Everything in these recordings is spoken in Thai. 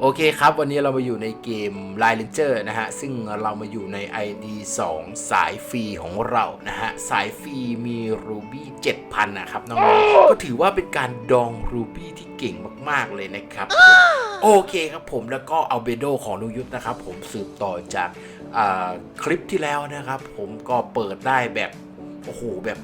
โอเคครับ วันนี้เรามาอยู่ในเกม Line Ranger นะฮะ ซึ่งเรามาอยู่ใน ID 2 สายฟรีของเรานะฮะ สายฟรีมี Ruby 7,000 นะครับน้องๆก็ถือว่าเป็นการดอง Ruby ที่เก่งมากๆเลยนะครับ โอเคครับผมแล้วก็เอาเบโดของลุงยุทธนะครับ ผมสืบต่อจากคลิปที่แล้วนะครับ ผมก็เปิดได้แบบ โอ้โหแบบ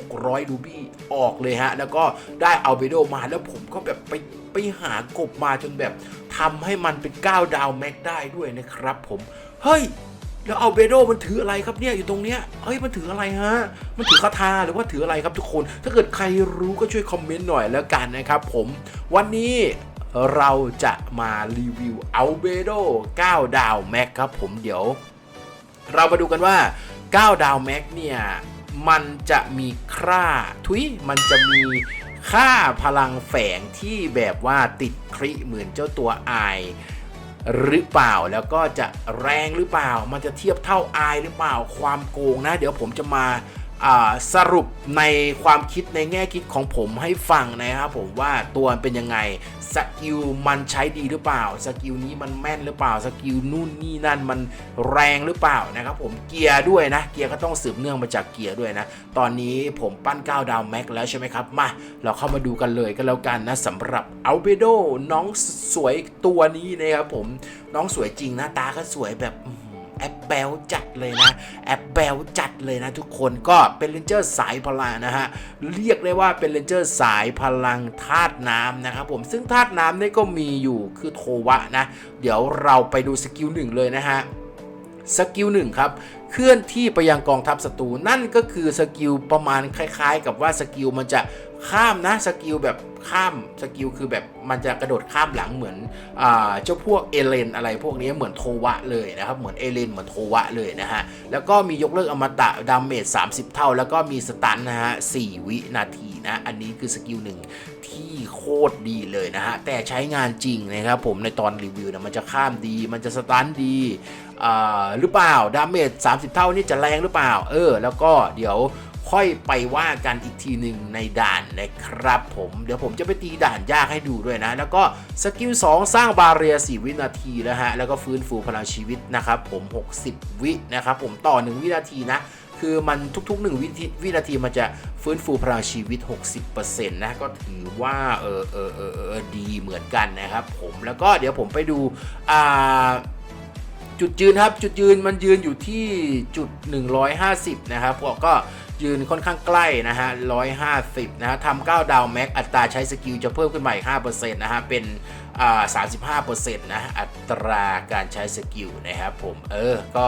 600รูบี้ออกเลยฮะ แล้วก็ได้เอาเบโดมาแล้วผมก็แบบไป ไปหากบมาจนแบบทำให้มันเป็น9ดาวแม็กได้ด้วยนะครับผม เฮ้ย แล้วเอาเบโดมันถืออะไรครับเนี่ยอยู่ตรงเนี้ยเฮ้ยมันถืออะไรฮะ มันถือคาถาหรือว่าถืออะไรครับทุกคน ถ้าเกิดใครรู้ก็ช่วยคอมเมนต์หน่อยแล้วกันนะครับผม วันนี้เราจะมารีวิวเอาเบโด9ดาวแม็กครับผมเดี๋ยว เรามาดูกันว่า 9 ดาวแม็กเนี่ย มันจะมีค่าทุยมันจะมี ค่าพลังแฝงที่แบบว่าติดคริเหมือนเจ้าตัวไอหรือเปล่าแล้วก็จะแรงหรือเปล่า มันจะเทียบเท่าไอหรือเปล่าความโกงนะ เดี๋ยวผมจะมา สรุปในความคิดในแง่คิดของผมให้ฟังนะครับผมว่าตัวมันเป็นยังไงสกิลมันใช้ดีหรือเปล่าสกิลนี้มันแม่นหรือเปล่าสกิลนู่นนี่นั่นมันแรงหรือเปล่านะครับผมเกียร์ด้วยนะเกียร์ก็ต้องสืบเนื่องมาจากเกียร์ด้วยนะตอนนี้ผมปั้น9ดาวแม็กแล้วใช่ไหมครับมาเราเข้ามาดูกันเลยก็แล้วกันนะสำหรับอัลเบโดน้องสวยตัวนี้นะครับผมน้องสวยจริงหน้าตาก็สวยแบบ แอปเบลจัดเลยนะ แอปเบลจัดเลยนะทุกคนก็เป็นเลนเจอร์สายพลังนะฮะ เรียกได้ว่าเป็นเลนเจอร์สายพลังธาตุน้ำนะครับผมซึ่งธาตุน้ำนี่ก็มีอยู่คือโทวะนะ เดี๋ยวเราไปดูสกิลหนึ่งเลยนะฮะสกิลหนึ่งครับเคลื่อนที่ไปยังกองทัพศัตรูนั่นก็คือสกิลประมาณคล้าย ๆ กับว่าสกิลมันจะ ข้ามนะสกิลแบบข้ามสกิลคือแบบมันจะกระโดดข้ามหลังเหมือนเจ้าพวกเอเลนอะไรพวกนี้เหมือนโทวะเลยนะครับเหมือนเอเลนเหมือนโทวะเลยนะฮะแล้วก็มียกเลิกอมตะดาเมจ30 เท่า แล้วก็มีสตันนะฮะ4วินาทีนะอันนี้คือสกิลหนึ่งที่โคตรดีเลยนะฮะแต่ใช้งานจริงนะครับผมในตอนรีวิวนะมันจะข้ามดี มันจะสตันดีหรือเปล่าดาเมจ30 เท่านี่จะแรงหรือเปล่า เออ แล้วก็เดี๋ยว ค่อยไปว่ากันอีกทีหนึ่งในด่านนะครับผมเดี๋ยวผมจะไปตีด่านยากให้ดูด้วยนะ แล้วก็สกิล2สร้างบาเรีย4วินาทีแล้วฮะแล้วก็ฟื้นฟูพลังชีวิตนะครับผม 60 วินะครับผมต่อ 1 วินาทีนะคือมันทุกๆ1วินาวินาทีมันจะฟื้นฟูพลังชีวิต 60%นะก็ถือว่าเออเออเออเออดีเหมือนกันนะครับผมแล้วก็เดี๋ยวผมไปดูอ่าจุดยืนครับจุดยืนมันยืนอยู่ที่จุด 150 นะครับก็ ยืนค่อนข้างใกล้นะฮะ 150 นะฮะทำ9ดาวแม็กอัตราใช้สกิลจะเพิ่มขึ้นมาอีก5%นะฮะ เป็นอ่า35%นะอัตราการใช้สกิลนะครับผม เออ ก็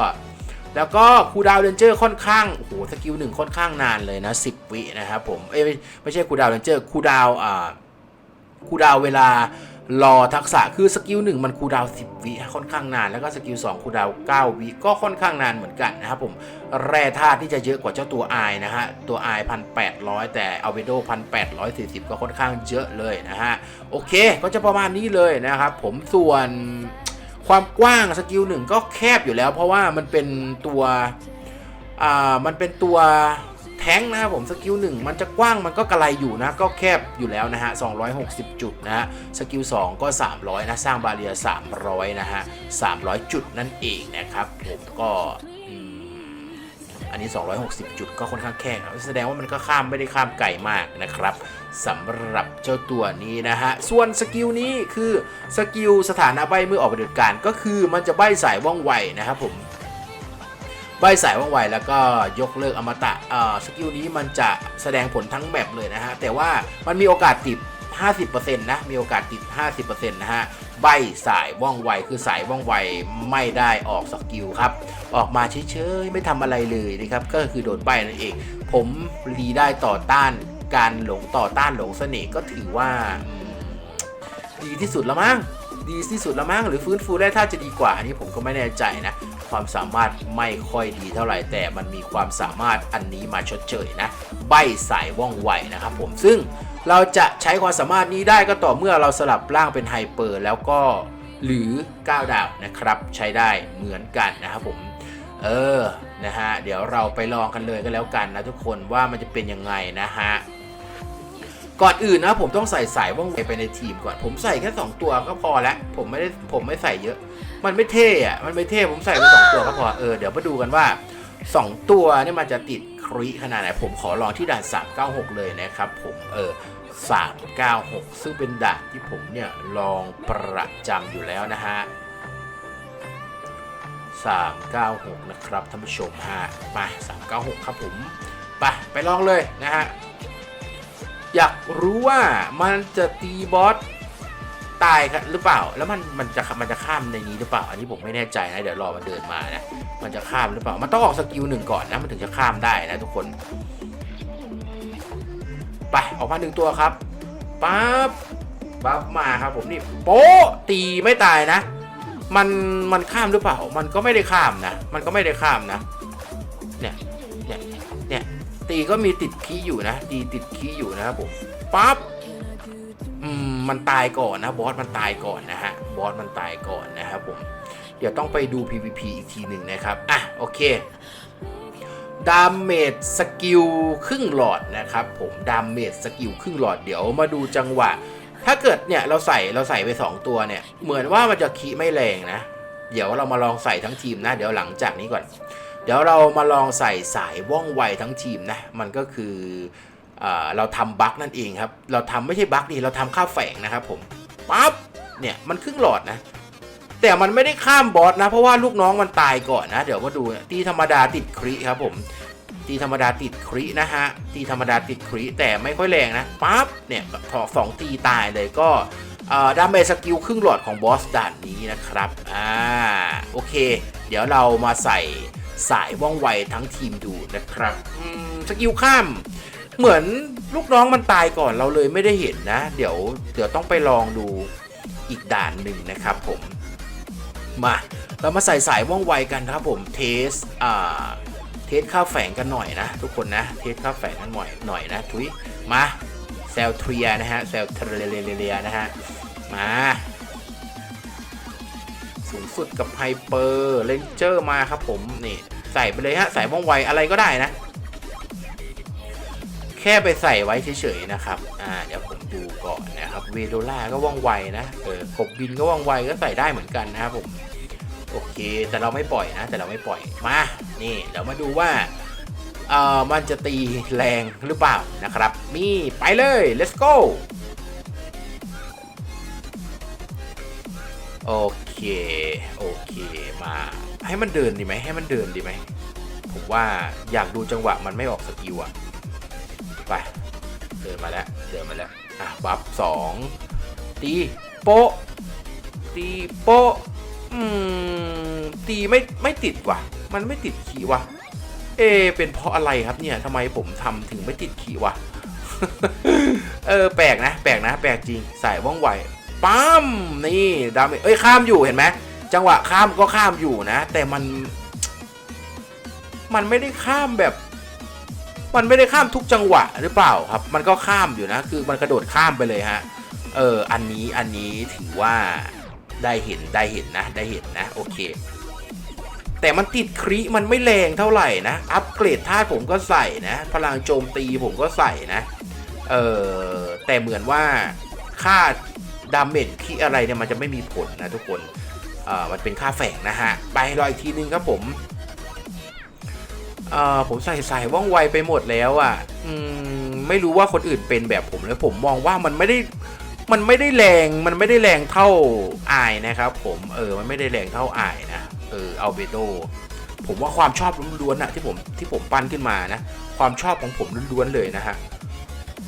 แล้วก็คูดาวเรนเจอร์ค่อนข้างโอ้โหสกิลหนึ่งค่อนข้างนานเลยนะ 10 วินะครับผมเอ้ยไม่ใช่คูดาวเรนเจอร์คูดาวอ่าคูดาวเวลา รอทักษะคือสกิลหนึ่งมันคูดาวน์10วิค่อนข้างนาน แล้วก็สกิล2คูดาวน์9วิก็ค่อนข้างนานเหมือนกันนะครับผมแร่ธาตุที่จะเยอะกว่าเจ้าตัวไอนะฮะตัวไอพันแปดร้อยแต่อเบโดพันแปดร้อยสี่สิบก็ค่อนข้างเยอะเลยนะฮะโอเค ก็จะประมาณนี้เลยนะครับผมส่วนความกว้างสกิลหนึ่งก็แคบอยู่แล้ว เพราะว่ามันเป็นตัวอ่ามันเป็นตัว แท้งนะครับผมสกิลหนึ่งมันจะกว้างมันก็กระไรอยู่นะ ก็แคบอยู่แล้วนะฮะ 260 จุดนะฮะ สกิล 2 ก็ 300 นะ สร้างบาเรีย 300 นะฮะ 300 จุดนั่นเองนะครับผมก็อันนี้ 260 จุดก็ค่อนข้างแคบแสดงว่ามันก็ข้ามไม่ได้ข้ามไกลมากนะครับสำหรับเจ้าตัวนี้นะฮะ ส่วนสกิลนี้คือสกิลสถานะใบเมื่อออกปฏิบัติการก็คือมันจะใบสายว่องไวนะครับผม บสายว่องไวแล้วก็ยกเลิกอมตะเอ่อสกิลนี้มันจะแสดงผลทั้งแมปเลยนะฮะ แต่ว่ามันมีโอกาสติด 50%นะ มีโอกาสติด 50%นะฮะ ใบสายว่องไว คือสายว่องไวไม่ได้ออกสกิลครับ ออกมาเฉยๆ ไม่ทำอะไรเลยนะครับ ก็คือโดนใบนั่นเอง ผมรีได้ต่อต้านการหลงต่อต้านหลงเสน่ห์ก็ถือว่าดีที่สุดแล้วมั้งดีที่สุดแล้วมั้งหรือฟื้นฟูได้ถ้าจะดีกว่าอันนี้ผมก็ไม่แน่ใจนะ ความสามารถไม่ค่อยดีเท่าไหร่แต่มันมีความสามารถอันนี้มาชดเชยนะ ใบสายว่องไวนะครับผมซึ่งเราจะใช้ความสามารถนี้ได้ก็ต่อเมื่อเราสลับร่างเป็นไฮเปอร์แล้วก็หรือ 9 ดาวนะครับ ใช้ได้เหมือนกันนะครับผม เออนะฮะเดี๋ยวเราไปลองกันเลยก็แล้วกันนะทุกคนว่ามันจะเป็นยังไงนะฮะ ก่อนอื่นนะผมต้องใส่สายว่องไวไปในทีมก่อนผมใส่แค่ 2 ตัวก็พอแล้วผมไม่ได้ผมไม่ใส่เยอะ มันไม่เท่อะมันไม่เท่ผมใส่ไปสองตัวก็พอเออเดี๋ยวมาดูกันว่า 2 ตัวนี่มันจะติดคริขนาดไหนผมขอลองที่ด่าน 396 เลยนะครับผมเออ396 ซึ่งเป็นด่านที่ผมเนี่ยลองประจำอยู่แล้วนะฮะ396 นะครับท่านผู้ชมฮะมา396 ครับผมไปไปลองเลยนะฮะ อยากรู้ว่ามันจะตีบอสตายกันหรือเปล่า แล้วมันมันจะมันจะข้ามในนี้หรือเปล่า อันนี้ผมไม่แน่ใจนะ เดี๋ยวรอมันเดินมานะ มันจะข้ามหรือเปล่า มันต้องออกสกิลหนึ่งก่อนนะ มันถึงจะข้ามได้นะทุกคน ไปออกมาหนึ่งตัวครับปั๊บปั๊บมาครับผมนี่โป๊ะตีไม่ตายนะ มันมันข้ามหรือเปล่า มันก็ไม่ได้ข้ามนะ มันก็ไม่ได้ข้ามนะ ตีก็มีติดคีย์อยู่นะ ตีติดคีย์อยู่นะครับผมปั๊บมมันตายก่อนนะบอสมันตายก่อนนะฮะบอสมันตายก่อนนะครับผมเดี๋ยวต้องไปดู PVP อีกทีหนึ่งนะครับอะโอเคดาเมจสกิลครึ่งหลอดนะครับผมดาเมจสกิลครึ่งหลอดเดี๋ยวมาดูจังหวะ ถ้าเกิดเนี่ยเราใส่เราใส่ไป 2 ตัวเนี่ย เหมือนว่ามันจะคีไม่แรงนะ เดี๋ยวเรามาลองใส่ทั้งทีมนะ เดี๋ยวหลังจากนี้ก่อน เดี๋ยวเรามาลองใส่สายว่องไวทั้งทีมนะ มันก็คืออเราทำบั๊กนั่นเองครับ เราทำไม่ใช่บั๊กดิเราทำค่าแฝงนะครับผมปั๊บเนี่ยมันครึ่งหลอดนะ แต่มันไม่ได้ข้ามบอสนะ เพราะว่าลูกน้องมันตายก่อนนะ เดี๋ยวมาดูตีธรรมดาติดคริครับผมตีธรรมดาติดครินะฮะตีธรรมดาติดคริแต่ไม่ค่อยแรงนะปั๊บเนี่ยถอสองตีตายเลยก็ดาเมจสกิลครึ่งหลอดของบอสด่านนี้นะครับอ่าโอเค เดี๋ยวเรามาใส่ สายว่องไวทั้งทีมดูนะครับสกิลข้ามเหมือนลูกน้องมันตายก่อนเราเลยไม่ได้เห็นนะ เดี๋ยวเดี๋ยวต้องไปลองดูอีกด่านหนึ่งนะครับผม มาเรามาใส่สายว่องไวกันครับผมเทสอ่าเทสค่าแฝงกันหน่อยนะ ทุกคนนะเทสค่าแฝงกันหน่อยหน่อยนะทุยมาเซลเทียนะฮะเซลเทเรียนะฮะมา สูงสุดกับไฮเปอร์เลนเจอร์มาครับผมนี่ใส่ไปเลยฮะ ใส่ว่องไวอะไรก็ได้นะ แค่ไปใส่ไว้เฉยๆนะครับ อ่าเดี๋ยวผมดูก่อนนะครับเวโดล่าก็ว่องไวนะเออกบบินก็ว่องไวก็ใส่ได้เหมือนกันนะครับผมโอเค แต่เราไม่ปล่อยนะ แต่เราไม่ปล่อยมานี่เดี๋ยวมาดูว่าเอ่อมันจะตีแรงหรือเปล่านะครับมีไปเลย let's go โอเค โอเค มา ให้มันเดินดีไหม ให้มันเดินดีไหม ผมว่าอยากดูจังหวะมันไม่ออกสกิลอะไป เดินมาแล้ว เดินมาแล้ว อะ บัฟสองตี โปะตีโปะอืม ตีไม่ ไม่ติดว่ะ มันไม่ติดขีว่ะ เอ เป็นเพราะอะไรครับเนี่ยทำไมผมทำถึงไม่ติดขีวะเออ แปลกนะ แปลกนะ แปลกจริงใส่ว่องไว ปั๊มนี่ดาเมจเอ้ยข้ามอยู่เห็นไหมจังหวะข้ามก็ข้ามอยู่นะ แต่มัน มันไม่ได้ข้ามแบบ มันไม่ได้ข้ามทุกจังหวะหรือเปล่าครับ มันก็ข้ามอยู่นะ คือมันกระโดดข้ามไปเลยฮะเอออันนี้อันนี้ถือว่าได้เห็นได้เห็นนะ ได้เห็นนะ โอเค แต่มันติดคริมันไม่แรงเท่าไหร่นะ อัปเกรดธาตุผมก็ใส่นะ พลังโจมตีผมก็ใส่นะ เออแต่เหมือนว่าค่า ดาเมจคีอะไรเนี่ยมันจะไม่มีผลนะทุกคนอ่อมันเป็นค่าแฝงนะฮะ ไปรออีกทีนึงครับผมอ่อผมใส่ใส่ว่องไวไปหมดแล้วอะ่ะอืมไม่รู้ว่าคนอื่นเป็นแบบผมแล้วผมมองว่ามันไม่ได้มันไม่ได้แรงมันไม่ได้แรงเท่าอายนะครับ ผมเออมันไม่ได้แรงเท่าอายนะเออเอาเบโดผมว่าความชอบล้วนๆอะที่ผมที่ผมปั้นขึ้นมานะ ความชอบของผมล้วนๆเลยนะฮะ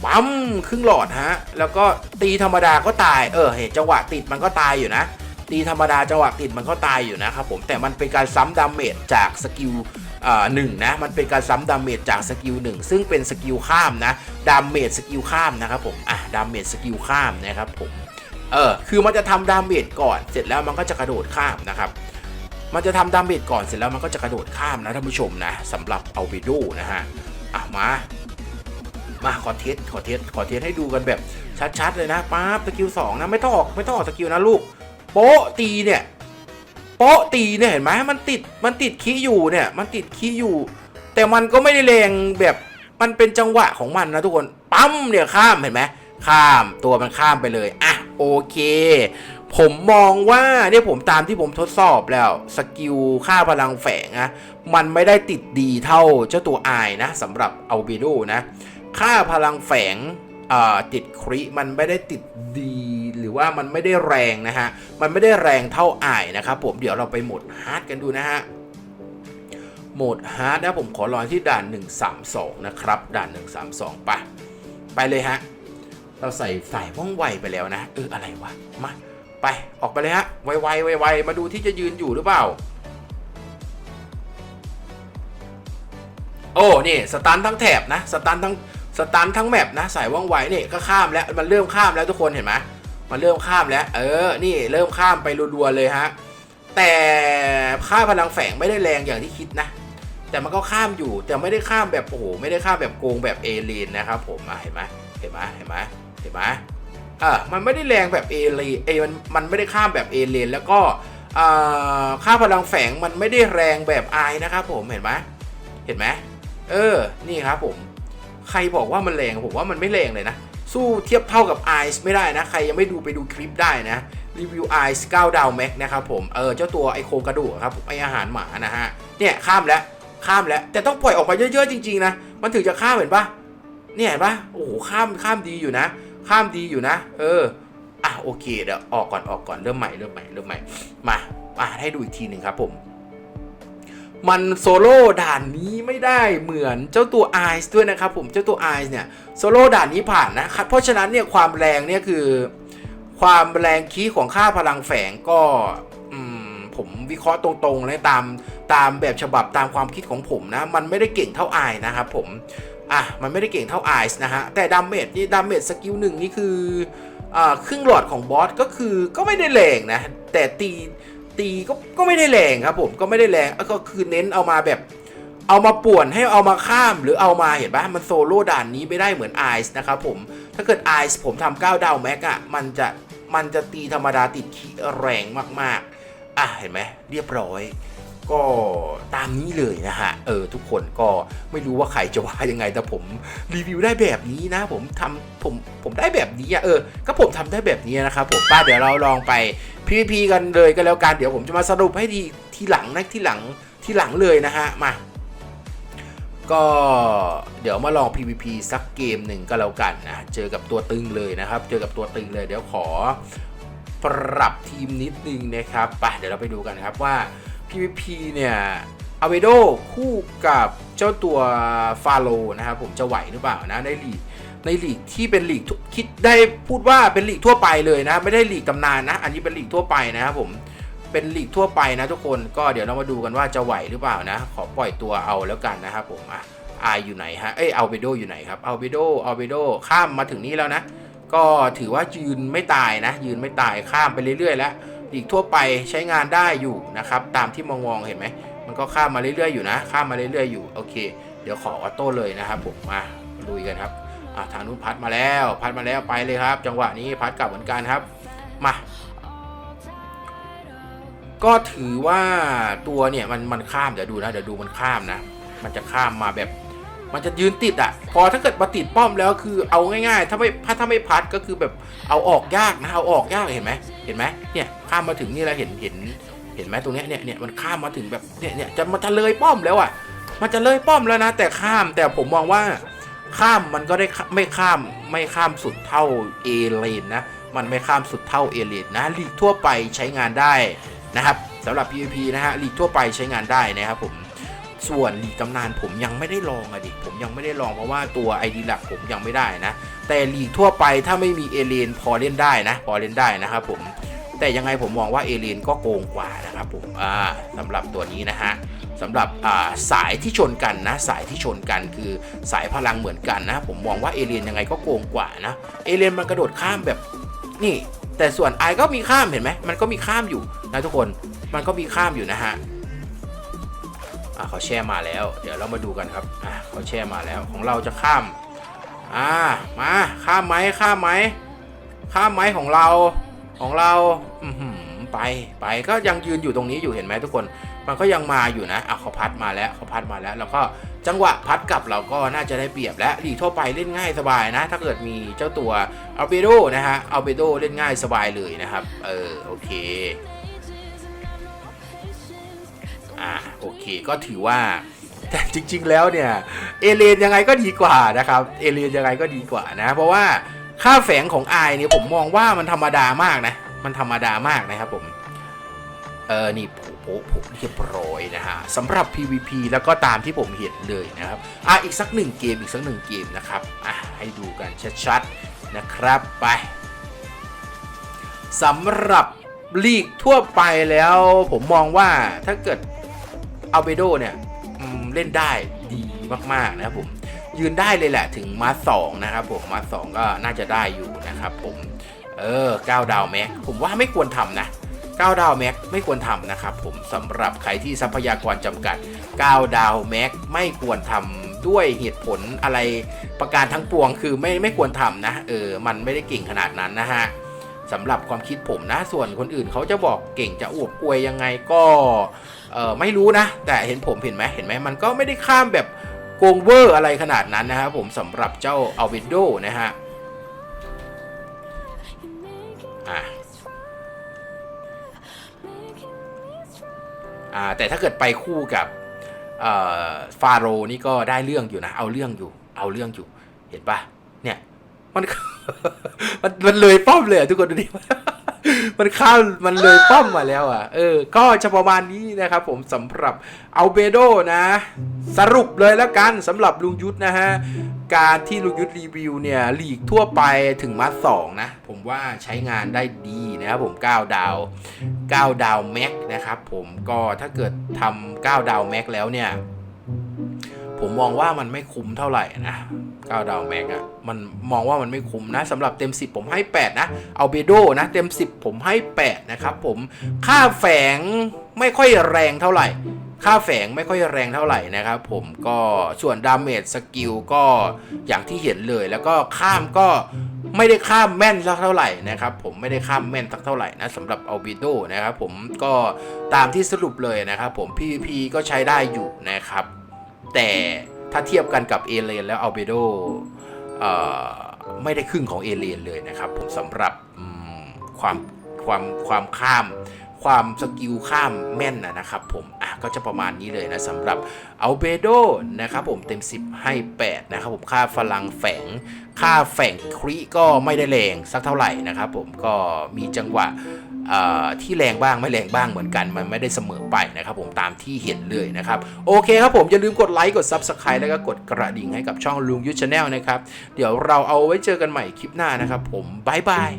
ปั๊มครึ่งหลอดฮะ แล้วก็ตีธรรมดาก็ตาย เออ เห็นจังหวะติดมันก็ตายอยู่นะ ตีธรรมดาจังหวะติดมันก็ตายอยู่นะครับผม แต่มันเป็นการซ้ำดาเมจจากสกิลหนึ่งนะ มันเป็นการซ้ำดาเมจจากสกิลหนึ่งซึ่งเป็นสกิลข้ามนะ ดาเมจสกิลข้ามนะครับผม อะ ดาเมจสกิลข้ามนะครับผม เออ คือมันจะทำดาเมจก่อน เสร็จแล้วมันก็จะกระโดดข้ามนะครับมันจะทำดาเมจก่อนเสร็จแล้วมันก็จะกระโดดข้ามนะท่านผู้ชมนะสำหรับเอาเบโดนะฮะอะมา มาขอเทสขอเทสขอเทสให้ดูกันแบบชัดๆเลยนะป๊าบสกิลสองนะไม่ต้องออกไม่ต้องออกสกิลนะลูกโป๊ะตีเนี่ยโป๊ะตีเนี่ยเห็นไหมมันติดมันติดคีย์อยู่เนี่ยมันติดคีย์อยู่ แต่มันก็ไม่ได้แรงแบบมันเป็นจังหวะของมันนะทุกคนปั๊มเนี่ยข้ามเห็นไหมข้ามตัวมันข้ามไปเลยอะโอเค ผมมองว่าเนี่ยผมตามที่ผมทดสอบแล้วสกิลค่าพลังแฝงนะมันไม่ได้ติดดีเท่าเจ้าตัวไอนะสำหรับเอาเบโดนะ ค่าพลังแฝงติดคริมันไม่ได้ติดดีหรือว่ามันไม่ได้แรงนะฮะ มันไม่ได้แรงเท่าอายนะครับผมเดี๋ยวเราไปโหมดฮาร์ดกันดูนะฮะโหมดฮาร์ดนะผมขอลองที่ด่าน 132 นะครับ ด่าน 132ไปะไปเลยฮะ เราใส่สายว่องไวไปแล้วนะ เอออะไรวะ มา ไปออกไปเลยฮะ ไวๆไวๆมาดูที่จะยืนอยู่หรือเปล่า โอ้ นี่ สตันทั้งแถบนะ สตันทั้ง สตันทั้งแมปนะสายว่องไวนี่ก็ข้ามแล้วมันเริ่มข้ามแล้วทุกคนเห็นไหมมันเริ่มข้ามแล้ว เออนี่เริ่มข้ามไปรัวๆเลยฮะแต่ค่าพลังแฝงไม่ได้แรงอย่างที่คิดนะ แต่มันก็ข้ามอยู่แต่ไม่ได้ข้ามแบบโอ้โหไม่ได้ข้ามแบบโกงแบบเอเลนนะครับผมเห็นไหมเห็นไหมเห็นไหมเห็นไหมอะมันไม่ได้แรงแบบเอลนเอมันมันไม่ได้ข้ามแบบเอเลนแล้วก็อ่าค่าพลังแฝงมันไม่ได้แรงแบบไอนะครับผมเห็นไหมเห็นไหมเออนี่ครับผม ใครบอกว่ามันแรงผมว่ามันไม่แรงเลยนะ สู้เทียบเท่ากับไอซ์ไม่ได้นะ ใครยังไม่ดูไปดูคลิปได้นะรีวิวไอซ์9ดาวแม็กนะครับผมเออเจ้าตัวไอโครงกระดูกครับไออาหารหมานะฮะเนี่ยข้ามแล้วข้ามแล้ว แต่ต้องปล่อยออกมาเยอะๆจริงๆนะมันถึงจะข้ามเห็นปะเนี่ยเห็นปะโอ้โหข้ามข้ามดีอยู่นะ ข้ามดีอยู่นะ เอออะโอเคเดี๋ยวออกก่อนออกก่อนเริ่มใหม่เริ่มใหม่เริ่มใหม่มาอะให้ดูอีกทีหนึ่งครับผม มันโซโล่ด่านนี้ไม่ได้เหมือนเจ้าตัวไอซ์ด้วยนะครับผมเจ้าตัวไอซ์เนี่ยโซโล่ด่านนี้ผ่านนะครับเพราะฉะนั้นเนี่ยความแรงเนี่ยคือ ความแรงคีของค่าพลังแฝงก็ผมวิเคราะห์ตรงๆนะตามตามแบบฉบับตามความคิดของผมนะ มันไม่ได้เก่งเท่าไอนะครับผมอะมันไม่ได้เก่งเท่าไอซ์นะฮะแต่ดาเมจนี่ดาเมจสกิลหนึ่งนี่คืออ่าครึ่งหลอดของบอสก็คือก็ไม่ได้แรงนะแต่ตี ตีก็ก็ไม่ได้แรงครับผมก็ไม่ได้แรงก็คือเน้นเอามาแบบ เอามาป่วนให้เอามาข้ามหรือเอามาเห็นปะมันโซโล่ด่านนี้ไม่ได้เหมือนไอซ์นะครับผมถ้าเกิดไอซ์ผมทำ9ดาวแม็กอะมันจะมันจะตีธรรมดาติดขีแรงมากๆ อะเห็นไหมเรียบร้อย ก็ตามนี้เลยนะฮะ เออทุกคนก็ไม่รู้ว่าใครจะว่ายังไงแต่ผมรีวิวได้แบบนี้นะ ผมทำผมผมได้แบบนี้อะเออ ก็ผมทำได้แบบนี้นะครับผมป้าเดี๋ยวเราลองไป PVP กันเลยก็แล้วกันเดี๋ยวผมจะมาสรุปให้ทีทีหลังนะทีหลังทีหลังเลยนะฮะมาก็เดี๋ยวมาลอง PVP สักเกมหนึ่งก็แล้วกันนะ เจอกับตัวตึงเลยนะครับ เจอกับตัวตึงเลย เดี๋ยวขอปรับทีมนิดนึงนะครับไปเดี๋ยวเราไปดูกันครับว่า PVP เนี่ยอเวโดคู่กับเจ้าตัวฟาโลนะครับผมจะไหวหรือเปล่านะในลีกในลีกที่เป็นลีกคิดได้พูดว่าเป็นลีกทั่วไปเลยนะ ไม่ได้ลีกตำนานนะ อันนี้เป็นลีกทั่วไปนะครับผมเป็นลีกทั่วไปนะทุกคนก็เดี๋ยวเรามาดูกันว่าจะไหวหรือเปล่านะ ขอปล่อยตัวเอาแล้วกันนะครับผมอะอายอยู่ไหนฮะเอ้ยเอาเบโดอยู่ไหนครับเอาเบโดเอาเบโดข้ามมาถึงนี่แล้วนะ ก็ถือว่ายืนไม่ตายนะ ยืนไม่ตายข้ามไปเรื่อยๆแล้ว ลีกทั่วไปใช้งานได้อยู่นะครับ ตามที่มองมองเห็นไหม มันก็ข้ามมาเรื่อยๆอยู่นะ ข้ามมาเรื่อยๆอยู่ โอเค เดี๋ยวขอออโต้เลยนะครับผม มาลุยกันครับอะทางนู้นพัดมาแล้ว พัดมาแล้วไปเลยครับ จังหวะนี้พัดกลับเหมือนกันครับ มา ก็ถือว่าตัวเนี่ยมันมันข้ามเดี๋ยวดูนะ เดี๋ยวดูมันข้ามนะ มันจะข้ามมาแบบ มันจะยืนติดอะ พอถ้าเกิดมาติดป้อมแล้วคือเอาง่ายๆ ถ้าไม่ถ้าถ้าไม่พัดก็คือแบบเอาออกยากนะ เอาออกยากเห็นไหมเห็นไหมเนี่ย ข้ามมาถึงนี่แล้วเห็นเห็นเห็นไหมตรงเนี้ยเนี่ยเนี่ยมันข้ามมาถึงแบบเนี่ยเนี่ยจะมันจะเลยป้อมแล้วอะ มันจะเลยป้อมแล้วนะ แต่ข้ามแต่ผมมองว่าข้ามมันก็ได้ไม่ข้ามไม่ข้ามสุดเท่าเอเลนนะ มันไม่ข้ามสุดเท่าเอเลนนะลีกทั่วไปใช้งานได้นะครับสำหรับ PVP นะฮะลีกทั่วไปใช้งานได้นะครับผมส่วนลีกตำนานผมยังไม่ได้ลองอะดิผมยังไม่ได้ลองเพราะว่าตัว ID หลักผมยังไม่ได้นะ แต่ลีกทั่วไปถ้าไม่มีเอเลนพอเล่นได้นะ พอเล่นได้นะครับผม แต่ยังไงผมมองว่าเอเลนก็โกงกว่านะครับผมอ่าสำหรับตัวนี้นะฮะสำหรับสายที่ชนกันนะสายที่ชนกันคือสายพลังเหมือนกันนะ ผมมองว่าเอเลนยังไงก็โกงกว่านะเอเลนมันกระโดดข้ามแบบนี่แต่ส่วนไอก็มีข้ามเห็นไหมมันก็มีข้ามอยู่นะทุกคนมันก็มีข้ามอยู่นะฮะอะเขาแช่มาแล้ว เดี๋ยวเรามาดูกันครับอะเขาแช่มาแล้วของเราจะข้ามอ่ามาข้ามไหมข้ามไหมข้ามไหมของเรา ของเราไปไปก็ยังยืนอยู่ตรงนี้อยู่เห็นไหมทุกคน มันก็ยังมาอยู่นะอะเขาพัดมาแล้วเขาพัดมาแล้ว แล้วก็จังหวะพัดกลับเราก็น่าจะได้เปรียบและลีกทั่วไปเล่นง่ายสบายนะ ถ้าเกิดมีเจ้าตัวอัลเบโดนะฮะอัลเบโดเล่นง่ายสบายเลยนะครับ เออโอเคอ่าโอเคก็ถือว่าแต่จริงๆแล้วเนี่ยเอเลนยังไงก็ดีกว่านะครับเอเลนยังไงก็ดีกว่านะ เพราะว่า ค่าแฝงของไอเนี่ยผมมองว่ามันธรรมดามากนะ มันธรรมดามากนะครับผม เออนี่โผโผโผเรียบร้อยนะฮะสำหรับ PVP แล้วก็ตามที่ผมเห็นเลยนะครับ อะอีกสักหนึ่งเกมอีกสักหนึ่งเกมนะครับ อะให้ดูกันชัดๆนะครับไปสำหรับลีกทั่วไปแล้วผมมองว่าถ้าเกิดอัลเบโดเนี่ยเล่นได้ดีมาก ๆ นะครับผม ยืนได้เลยแหละถึงมาสองนะครับผมมาสองก็น่าจะได้อยู่นะครับผมเออ9ดาวแม็กผมว่าไม่ควรทำนะ9ดาวแม็กไม่ควรทำนะครับผมสำหรับใครที่ทรัพยากรจำกัด9ดาวแม็กไม่ควรทำด้วยเหตุผลอะไรประการทั้งปวงคือไม่ไม่ควรทำนะเออมันไม่ได้เก่งขนาดนั้นนะฮะสำหรับความคิดผมนะส่วนคนอื่นเขาจะบอกเก่งจะอวบอวยยังไงก็เออไม่รู้นะ แต่เห็นผมเห็นไหมเห็นไหมมันก็ไม่ได้ข้ามแบบ โกงเวอร์อะไรขนาดนั้นนะครับผมสำหรับเจ้าอัลเวนโดนะฮะอะอ่าแต่ถ้าเกิดไปคู่กับฟาโรนี่ก็ได้เรื่องอยู่นะ เอาเรื่องอยู่ เอาเรื่องอยู่ เห็นปะเนี่ย มัน มันเลยป้อมเลยทุกคนดูดิ มันข้ามมันเลยป้อมมาแล้วอะ เออ ก็จะประมาณนี้นะครับผมสำหรับเอาเบโดนะ สรุปเลยแล้วกันสำหรับลุงยุทธนะฮะ การที่ลุงยุทธรีวิวเนี่ยหลีกทั่วไปถึงมาสองนะ ผมว่าใช้งานได้ดีนะครับผม 9 ดาว 9 ดาวแม็กนะครับผมก็ถ้าเกิดทำ9 ดาวแม็กแล้วเนี่ย ผมมองว่ามันไม่คุ้มเท่าไหร่นะ 9 ดาวแม็กอะมันมองว่ามันไม่คุ้มนะสำหรับเต็ม 10 ผมให้ 8 นะ เอาเบโดนะเต็ม 10 ผมให้ 8 นะครับผมค่าแฝงไม่ค่อยแรงเท่าไหร่ ค่าแฝงไม่ค่อยแรงเท่าไหร่นะครับผมก็ส่วนดาเมจสกิลก็อย่างที่เห็นเลย แล้วก็ข้ามก็ไม่ได้ข้ามแม่นสักเท่าไหร่นะครับผมไม่ได้ข้ามแม่นสักเท่าไหร่นะสำหรับอัลบิโดนะครับผมก็ตามที่สรุปเลยนะครับผม PVP ก็ใช้ได้อยู่นะครับ แต่ ถ้าเทียบกันกับเอเลนแล้วอัลเบโดไม่ได้ครึ่งของเอเลนเลยนะครับ ผมสำหรับความความความข้าม ความสกิลข้ามแม่นนะนะครับผมอะ ก็จะประมาณนี้เลยนะสำหรับอัลเบโดนะครับผมเต็ม 10 ให้ 8 นะครับผมค่าพลังแฝง ค่าแฝงคริก็ไม่ได้แรงสักเท่าไหร่นะครับผมก็มีจังหวะที่แรงบ้างไม่แรงบ้างเหมือนกัน มันไม่ได้เสมอไปนะครับผมตามที่เห็นเลยนะครับ โอเคครับผม อย่าลืมกดไลค์กด Subscribe แล้วก็กดกระดิ่งให้กับช่องลุงยุทธชาแนลนะครับ เดี๋ยวเราเอาไว้เจอกันใหม่คลิปหน้านะครับผมบายบาย